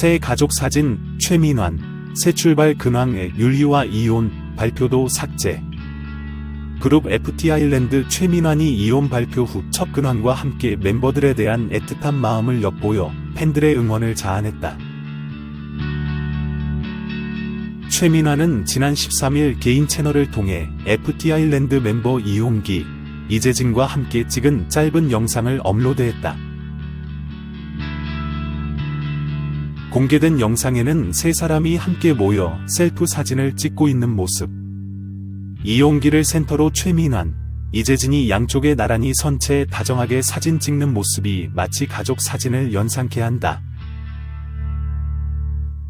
새 가족 사진 최민환 새 출발 근황의 윤리와 이혼 발표도 삭제 그룹 FT 아일랜드 최민환이 이혼 발표 후 첫 근황과 함께 멤버들에 대한 애틋한 마음을 엿보여 팬들의 응원을 자아냈다. 최민환은 지난 13일 개인 채널을 통해 FT 아일랜드 멤버 이용기, 이재진과 함께 찍은 짧은 영상을 업로드했다. 공개된 영상에는 세 사람이 함께 모여 셀프 사진을 찍고 있는 모습. 이용기를 센터로 최민환, 이재진이 양쪽에 나란히 선 채 다정하게 사진 찍는 모습이 마치 가족 사진을 연상케 한다.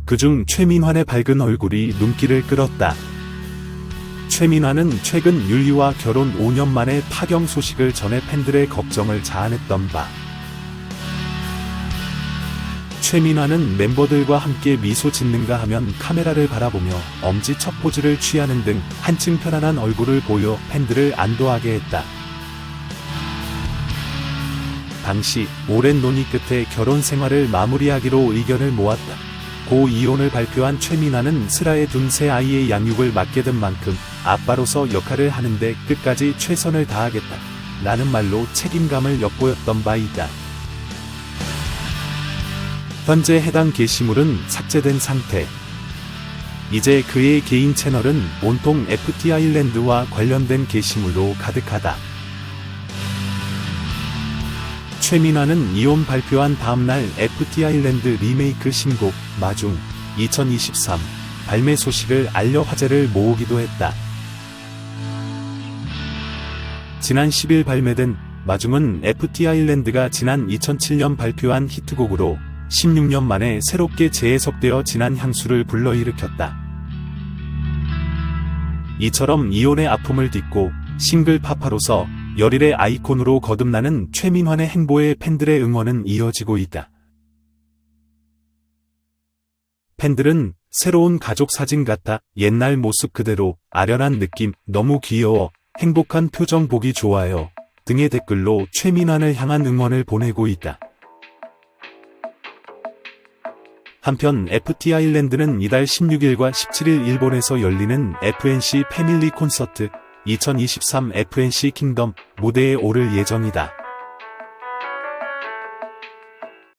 그중 최민환의 밝은 얼굴이 눈길을 끌었다. 최민환은 최근 윤리와 결혼 5년 만에 파경 소식을 전해 팬들의 걱정을 자아냈던 바. 최민환은 멤버들과 함께 미소 짓는가 하면 카메라를 바라보며 엄지 첫 포즈를 취하는 등 한층 편안한 얼굴을 보여 팬들을 안도하게 했다. 당시 오랜 논의 끝에 결혼 생활을 마무리하기로 의견을 모았다. 고 이혼을 발표한 최민환은 슬하에 둔 새 아이의 양육을 맡게 된 만큼 아빠로서 역할을 하는데 끝까지 최선을 다하겠다. 라는 말로 책임감을 엿보였던 바 있다. 현재 해당 게시물은 삭제된 상태. 이제 그의 개인 채널은 온통 FT 아일랜드와 관련된 게시물로 가득하다. 최민아는 이혼 발표한 다음날 FT 아일랜드 리메이크 신곡 마중 2023 발매 소식을 알려 화제를 모으기도 했다. 지난 10일 발매된 마중은 FT 아일랜드가 지난 2007년 발표한 히트곡으로 16년 만에 새롭게 재해석되어 진한 향수를 불러일으켰다. 이처럼 이혼의 아픔을 딛고 싱글 파파로서 열일의 아이콘으로 거듭나는 최민환의 행보에 팬들의 응원은 이어지고 있다. 팬들은 새로운 가족 사진 같아 옛날 모습 그대로 아련한 느낌 너무 귀여워 행복한 표정 보기 좋아요 등의 댓글로 최민환을 향한 응원을 보내고 있다. 한편 FT 아일랜드는 이달 16일과 17일 일본에서 열리는 FNC 패밀리 콘서트 2023 FNC 킹덤 무대에 오를 예정이다.